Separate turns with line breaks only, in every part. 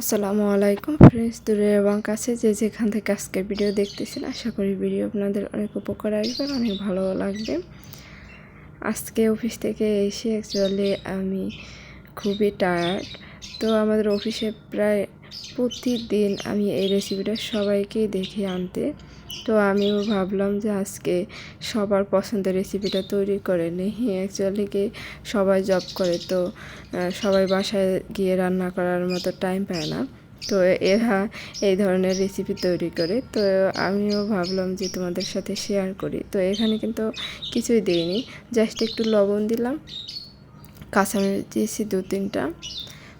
আসসালামু আলাইকুম ফ্রেন্ডস দূরে এবং কাছে যে যেখান থেকে আজকের ভিডিও দেখতেছেন, আশা করি ভিডিও আপনাদের অনেক উপকার আসবে, অনেক ভালো লাগবে। আজকে অফিস থেকে এসে অ্যাকচুয়ালি আমি খুবই টায়ার্ড তো আমাদের অফিসে প্রায় প্রতিদিন আমি এই রেসিপিটা সবাইকে দেখে আনতে। তো আমিও ভাবলাম যে আজকে সবার পছন্দের রেসিপিটা তৈরি করে নিই। অ্যাকচুয়ালি কি সবাই জব করে, তো সবাই বাসায় গিয়ে রান্না করার মতো টাইম পায় না। তো এরা এই ধরনের রেসিপি তৈরি করে। তো আমিও ভাবলাম যে তোমাদের সাথে শেয়ার করি। তো এখানে কিন্তু কিছুই দিইনি জাস্ট একটু লবণ দিলাম, কাঁচামরিচ দিয়েছি দু তিনটা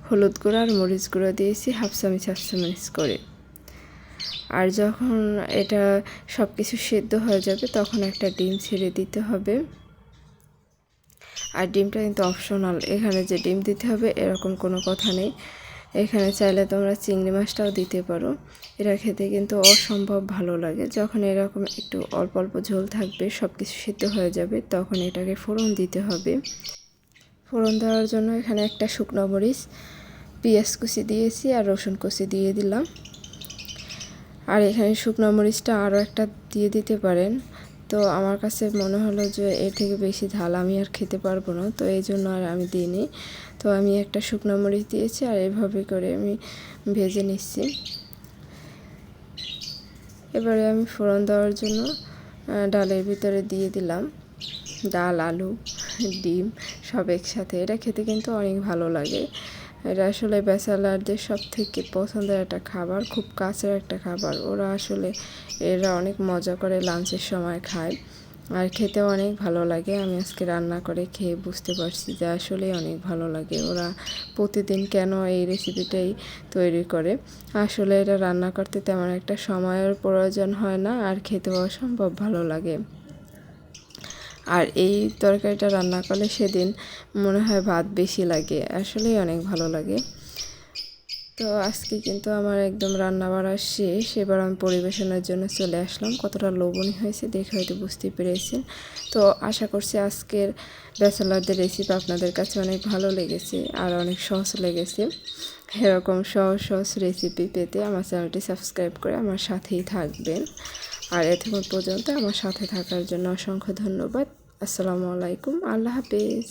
হলুদ গুঁড়ো আর মরিচ গুঁড়ো দিয়েছি, হাফ চামচ, হাফ করে। আর যখন এটা সব কিছু সেদ্ধ হয়ে যাবে, তখন একটা ডিম ছেড়ে দিতে হবে। আর ডিমটা কিন্তু অপশনাল এখানে যে ডিম দিতে হবে, এরকম কোনো কথা নেই। এখানে চাইলে তোমরা চিংড়ি মাছটাও দিতে পারো। এটা খেতে কিন্তু অসম্ভব ভালো লাগে। যখন এরকম একটু অল্প অল্প ঝোল থাকবে সব কিছু সিদ্ধ হয়ে যাবে, তখন এটাকে ফোড়ন দিতে হবে। ফোড়ন দেওয়ার জন্য এখানে একটা শুকনো মরিচ, পেঁয়াজ কুচি দিয়েছি আর রসুন কুচি দিয়ে দিলাম। আর এখানে শুকনো মরিচটা আরও একটা দিয়ে দিতে পারেন। তো আমার কাছে মনে হলো যে এর থেকে বেশি ঝাল আমি আর খেতে পারব না, তো এই জন্য আর আমি দিইনি। তো আমি একটা শুকনো মরিচ দিয়েছি আর এভাবে করে আমি ভেজে নিচ্ছি। এবারে আমি ফোড়ন দেওয়ার জন্য ডালের ভিতরে দিয়ে দিলাম। ডাল, আলু, ডিম সব একসাথে। এটা খেতে কিন্তু অনেক ভালো লাগে। এটা আসলে ব্যাচেলারদের সব থেকে পছন্দের একটা খাবার, খুব কাছের একটা খাবার। ওরা আসলে এরা অনেক মজা করে লাঞ্চের সময় খায় আর খেতেও অনেক ভালো লাগে। আমি আজকে রান্না করে খেয়ে বুঝতে পারছি যে আসলেই অনেক ভালো লাগে। ওরা প্রতিদিন কেন এই রেসিপিটাই তৈরি করে? আসলে এটা রান্না করতে তেমন একটা সময়ের প্রয়োজন হয় না আর খেতেও অসম্ভব ভালো লাগে। আর এই তরকারিটা রান্না করলে সেদিন মনে হয় ভাত বেশি লাগে, আসলেই অনেক ভালো লাগে। তো আজকে কিন্তু আমার একদম রান্না বাড়া শেষ। এবার আমি পরিবেশনের জন্য চলে আসলাম। কতটা লবণী হয়েছে দেখে হয়তো বুঝতে পেরেছেন। তো আশা করছি আজকের ব্যাচেলারদের রেসিপি আপনাদের কাছে অনেক ভালো লেগেছে আর অনেক সহজ লেগেছে। এরকম সহজ সহজ রেসিপি পেতে আমার চ্যানেলটি সাবস্ক্রাইব করে আমার সাথেই থাকবেন। আর এতক্ষণ পর্যন্ত আমার সাথে থাকার জন্য অসংখ্য ধন্যবাদ। আসসালামু আলাইকুম। আল্লাহ হাফিজ।